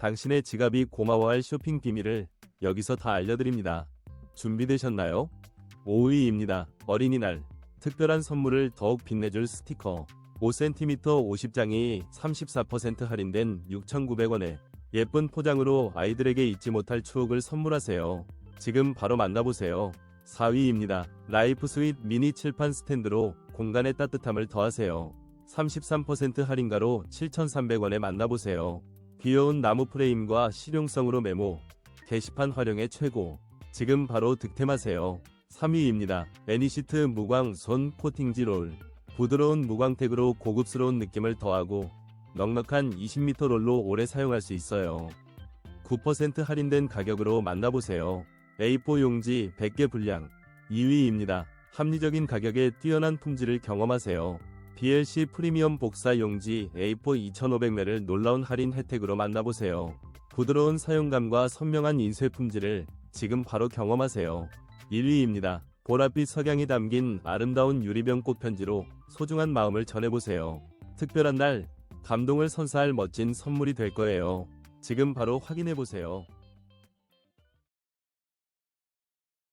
당신의 지갑이 고마워할 쇼핑 비밀을 여기서 다 알려드립니다. 준비되셨나요? 5위입니다. 어린이날. 특별한 선물을 더욱 빛내줄 스티커. 5cm 50장이 34% 할인된 6,900원에 예쁜 포장으로 아이들에게 잊지 못할 추억을 선물하세요. 지금 바로 만나보세요. 4위입니다. 라이프 스윗 미니 칠판 스탠드로 공간의 따뜻함을 더하세요. 33% 할인가로 7,300원에 만나보세요. 귀여운 나무 프레임과 실용성으로 메모, 게시판 활용에 최고. 지금 바로 득템하세요. 3위입니다. 애니시트 무광 손 코팅지 롤. 부드러운 무광택으로 고급스러운 느낌을 더하고 넉넉한 20m 롤로 오래 사용할 수 있어요. 9% 할인된 가격으로 만나보세요. A4 용지 100개 분량 2위입니다. 합리적인 가격에 뛰어난 품질을 경험하세요. BLC 프리미엄 복사 용지 A4 2500매를 놀라운 할인 혜택으로 만나보세요. 부드러운 사용감과 선명한 인쇄 품질을 지금 바로 경험하세요. 1위입니다. 보랏빛 석양이 담긴 아름다운 유리병 꽃편지로 소중한 마음을 전해보세요. 특별한 날, 감동을 선사할 멋진 선물이 될 거예요. 지금 바로 확인해보세요.